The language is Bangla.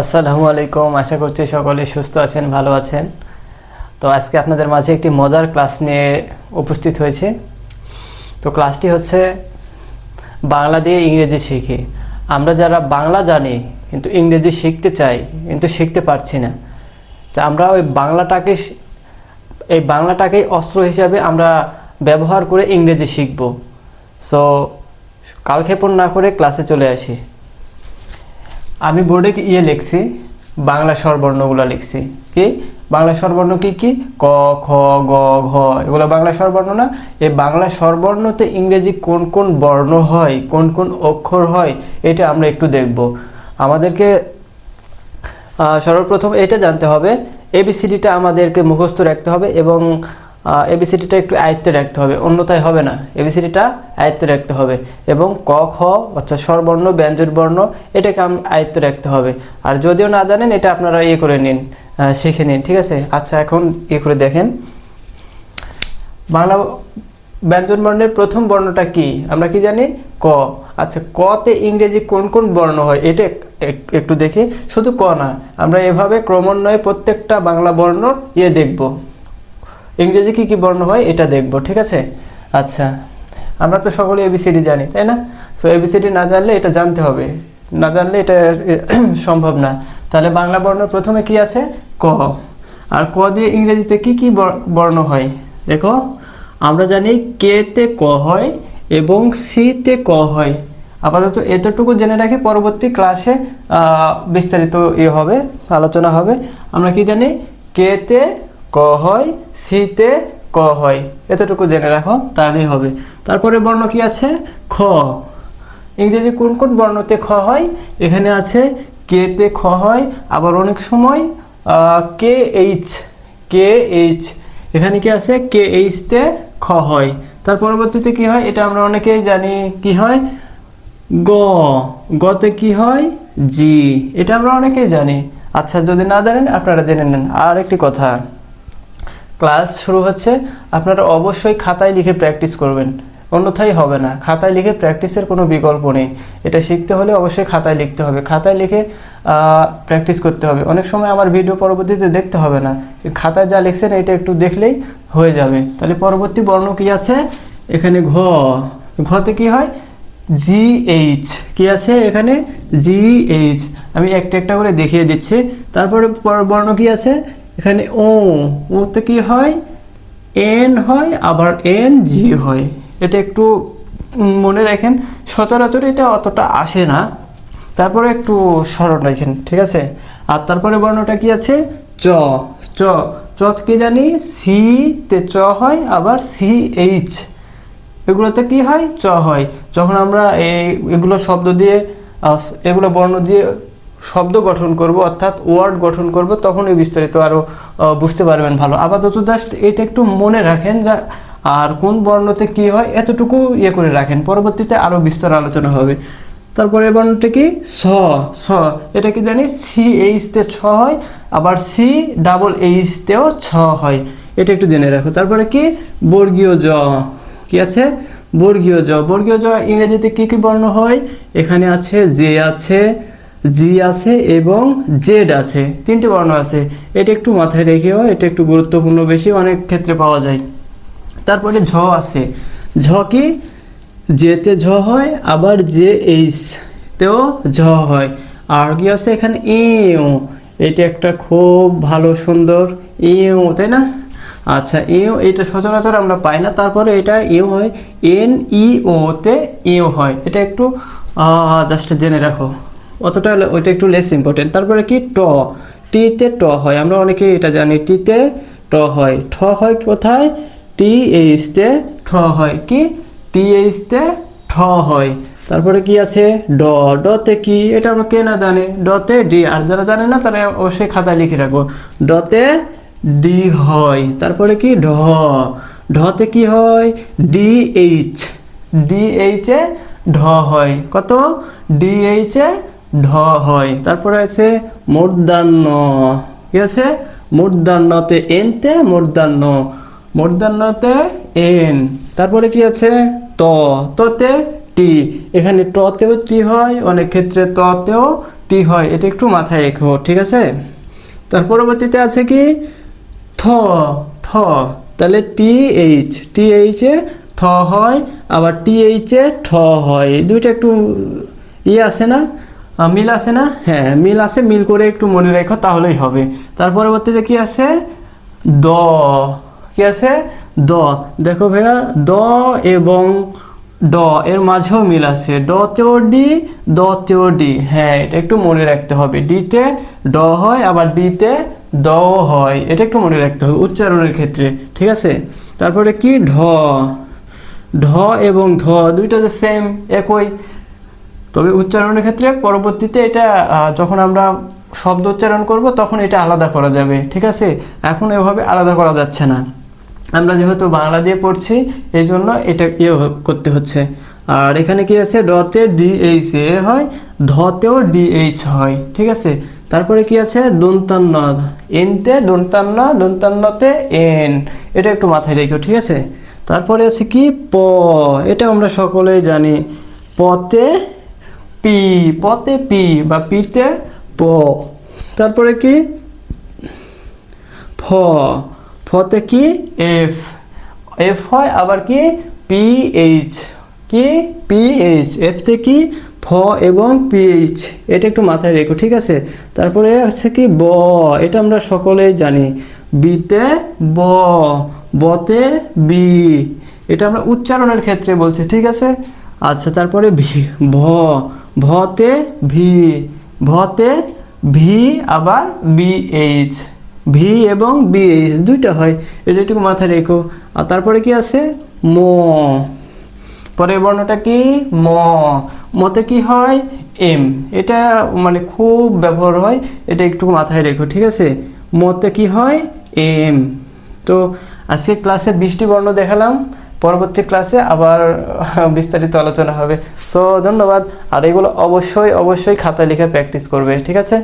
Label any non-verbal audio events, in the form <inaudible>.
আসসালামু আলাইকুম, আশা করছি সকলে সুস্থ আছেন, ভালো আছেন। তো আজকে আপনাদের মাঝে একটি মজার ক্লাস নিয়ে উপস্থিত হয়েছে। তো ক্লাসটি হচ্ছে বাংলা দিয়ে ইংরেজি শিখি। আমরা যারা বাংলা জানি, কিন্তু ইংরেজি শিখতে চাই, কিন্তু শিখতে পারছি না। আমরা ওই বাংলাটাকে এই বাংলাটাকেই অস্ত্র হিসাবে আমরা ব্যবহার করে ইংরেজি শিখব। সো, কালক্ষেপণ না করে ক্লাসে চলে আসি। আমি বোর্ডে ইয়ে লিখছি? বাংলা স্বরবর্ণগুলো লিখছি। কি? বাংলা স্বরবর্ণ কি কি? ক, খ, গ, ঘ, এগুলো বাংলা স্বরবর্ণ না? এই বাংলা স্বরবর্ণতে ইংরেজি কোন কোন বর্ণ হয়, কোন কোন অক্ষর হয়, এটা আমরা একটু দেখব। আমাদেরকে সর্বপ্রথম এটা জানতে হবে। এবিসিডিটা আমাদেরকে মুখস্থ রাখতে হবে এবং এবিসিডিটা একটু আয়ত্তে রাখতে হবে, অন্যথায় হবে না। এবিসিডিটা আয়ত্তে রাখতে হবে এবং ক, খ, অর্থাৎ স্বরবর্ণ ব্যঞ্জন বর্ণ এটাকে আয়ত্তে রাখতে হবে। আর যদিও না জানেন, এটা আপনারা ইয়ে করে নিন শিখে নিন, ঠিক আছে? আচ্ছা এখন ইয়ে করে দেখেন। বাংলা ব্যঞ্জন বর্ণের প্রথম বর্ণটা কি? আমরা কি জানি? ক। আচ্ছা কতে ইংরেজি কোন কোন বর্ণ হয়? এটা এক- এক- একটু দেখি। শুধু ক না, আমরা এভাবে ক্রমান্বয়ে প্রত্যেকটা বাংলা বর্ণ ইয়ে দেখব। ইংরেজি কি কি বর্ণ হয় এটা দেখব, ঠিক আছে? আচ্ছা আমরা তো সকলে এবিসিডি জানি, তাই না? সো এবিসিডি না জানলে এটা জানতে হবে, না জানলে এটা, <clears throat> সম্ভব না। তাহলে বাংলা বর্ণ প্রথমে কি আছে? ক। আর ক দিয়ে ইংরেজিতে কি কি বর্ণ হয়? দেখো, আমরা জানি কে তে ক হয় এবং সিতে ক হয়। আপাতত এতটুকু জেনে রাখি পরবর্তী ক্লাসে বিস্তারিত ইয়ে হবে, আলোচনা হবে। আমরা কি জানি? কেতে ক হয়, সিতে ক হয়। এতটুকু জেনে রাখো, তাহলেই হবে। তারপরে বর্ণ কি আছে? খ। ইংরেজি কোন কোন বর্ণতে খ হয়? এখানে আছে কেতে খ হয়, আবার অনেক সময় কে এইচ কে এইচ। এখানে কি আছে? কে এইচতে খ হয়। তার পরবর্তীতে কি হয়? এটা আমরা অনেকেই জানি কি হয়? গ। গতে কি হয়? জি। এটা আমরা অনেকেই জানি। আচ্ছা যদি না জানেন, আপনারা জেনে নেন। আর একটি কথা। ক্লাস শুরু হচ্ছে, আপনারা অবশ্যই খাতায় লিখে প্র্যাকটিস করবেন। অন্যথায় হবে না, খাতায় লিখে প্র্যাকটিসের কোনো বিকল্প নেই। এটা শিখতে হলে অবশ্যই খাতায় লিখতে হবে। খাতায় লিখে প্র্যাকটিস করতে হবে। অনেক সময় আমার ভিডিও পরবর্তীতে দেখতে হবে না। খাতায় যা লিখছেন, এটা একটু দেখলেই হয়ে যাবে। তাহলে পরবর্তী বর্ণ কি আছে? এখানে ঘ। ঘতে কি হয়? G H. কি আছে এখানে? G H. আমি একটা একটা করে দেখিয়ে দিচ্ছি। তারপরে পর- বর্ণ কি আছে? এখানে ও, ওতে কি হয়? এন হয়, আবার এন জি হয়। এটা একটু মনে রাখেন, সচরাচর এটা অতটা আসে না। তারপরে একটু স্মরণ রাখেন, ঠিক আছে? আর তারপরে বর্ণটা কি আছে? চ চ চ কি জানি? সি তে চ হয়, আবার সি এইচ। এগুলোতে কি হয়? চ হয়। যখন আমরা এই, এগুলো শব্দ দিয়ে এগুলো বর্ণ দিয়ে শব্দ গঠন করব, অর্থাৎ ওয়ার্ড গঠন করব, তখনই বিস্তারিত আরও বুঝতে পারবেন ভালো। আপাতত জাস্ট এটা একটু মনে রাখেন যা, আর কোন বর্ণতে কি হয় এতটুকু ইয়ে করে রাখেন। পরবর্তীতে আরও বিস্তার আলোচনা হবে। তারপরে বর্ণটা কি? স স, এটা কি জানি? সি এইচতে ছ হয়, আবার সি ডাবল এইচতেও ছ হয়। এটা একটু জেনে রাখো। তারপরে কি? বর্গীয় জ, কি আছে? বর্গীয় জ। বর্গীয় জ ইংরেজিতে কি কি বর্ণ হয়? এখানে আছে জে আছে জি আছে এবং জেড আছে। তিনটে বর্ণ আছে। এটা একটু মাথায় রেখেও, এটা একটু গুরুত্বপূর্ণ বেশি, অনেক ক্ষেত্রে পাওয়া যায়। তারপরে ঝ আছে। ঝ কি? জেতে ঝ হয়, আবার জে এইচ তেও ঝ হয়। আর কি আছে এখানে? এও। এটা একটা খুব ভালো, সুন্দর এও, তাই না? আচ্ছা এও, এটা সচরাচর আমরা পাই না। তারপরে এটা এও হয়। এন ই এও হয়। এটা একটু জাস্ট জেনে রাখো। অতটা ওইটা একটু লেস ইম্পর্টেন্ট তারপরে কি? ট। টিতে ট হয়। আমরা অনেকেই এটা জানি। টিতে ট হয়। ঠ হয় কোথায়? টি এইচতে ঠ হয়। কি? টি এইচতে ঠ হয়। তারপরে কি আছে? ড। ডতে কি? এটা আমরা কে না জানি? ডতে ডি আর যারা জানে না, তারা অবশ্যই খাতায় লিখে রাখব ডতে ডি হয়। তারপরে কি? ঢ। ঢতে কি হয়? ডি এইচ ডি এইচে ঢ হয়। কত? ডি এইচে ঢ হয়। তারপরে আছে মূর্ধান্য কি আছে? মূর্ধান্যতে এনতে মূর্ধান্য মূর্ধান্যতে এন। তারপরে কি আছে? ত। ততে টি। এখানে টতেও টি হয়, অনেক ক্ষেত্রে ততেও টি হয়। এটা একটু মাথায় রেখো, ঠিক আছে? তার পরবর্তীতে আছে কি? থ। থ। তাহলে টি এইচ টি এইচে থ হয়, আবার টি এইচে ঠ হয়। দুইটা একটু ইয়ে আছে না? মিল আছে না? হ্যাঁ মিল আছে, মিল করে একটু মনে রেখো, তাহলেই হবে। তার পরবর্তীতে কি আছে? দ। কি আছে? দ। দেখো ভাইয়া, দ এবং ড, এর মাঝেও মিল আছে। ড তেও ডি, দ তেও ডি। হ্যাঁ এটা একটু মনে রাখতে হবে। ডিতে ড হয়, আবার ডিতে দ হয়। এটা একটু মনে রাখতে হবে উচ্চারণের ক্ষেত্রে, ঠিক আছে? তারপরে কি? ঢ। ঢ এবং ধ, দুইটা সেম একই। তবে উচ্চারণের ক্ষেত্রে পরবর্তীতে এটা যখন আমরা শব্দ উচ্চারণ করব, তখন এটা আলাদা করা যাবে, ঠিক আছে? এখন এভাবে আলাদা করা যাচ্ছে না। আমরা যেহেতু বাংলা দিয়ে পড়ছি এই জন্য এটা ইয়ে করতে হচ্ছে। আর এখানে কি আছে? ডতে ডিএইচ এ হয়, ধতেও ডিএইচ হয়, ঠিক আছে? তারপরে কি আছে? দন্তান্ন এনতে দন্তান্ন দন্তান্নতে এন। এটা একটু মাথায় রেখো, ঠিক আছে? তারপরে আছে কি? প। এটা আমরা সকলেই জানি। পতে পি পতে পি বা পিতে প। তারপরে কি? ফ। ফতে কি? এফ। এফ হয় আবার কি? পি এইচ কি? পি এইচ এফতে কি? ফ এবং পিএইচ। এটা একটু মাথায় রেখো, ঠিক আছে? তারপরে আছে কি? ব। এটা আমরা সকলেই জানি। বিতে ব। বতে বি। এটা আমরা উচ্চারণের ক্ষেত্রে বলছি, ঠিক আছে? আচ্ছা তারপরে ভি, ভ। ভতে ভি ভতে ভি আবার বিএইচ, ভি এবং বিএইচ দুইটা হয়। এটা একটু মাথায় রেখো। আর তারপরে কি আছে? ম। পরের বর্ণটা কি? ম। মতে কি হয়? এম। এটা মানে খুব ব্যবহার হয়। এটা একটু মাথায় রেখো, ঠিক আছে? মতে কি হয়? এম। তো আজকে ক্লাসে বৃষ্টি বর্ণ দেখালাম। পরবর্তী ক্লাসে আবার বিস্তারিত আলোচনা হবে। তো ধন্যবাদ। আর এগুলো অবশ্যই অবশ্যই খাতায় লিখে প্র্যাকটিস করবে, ঠিক আছে?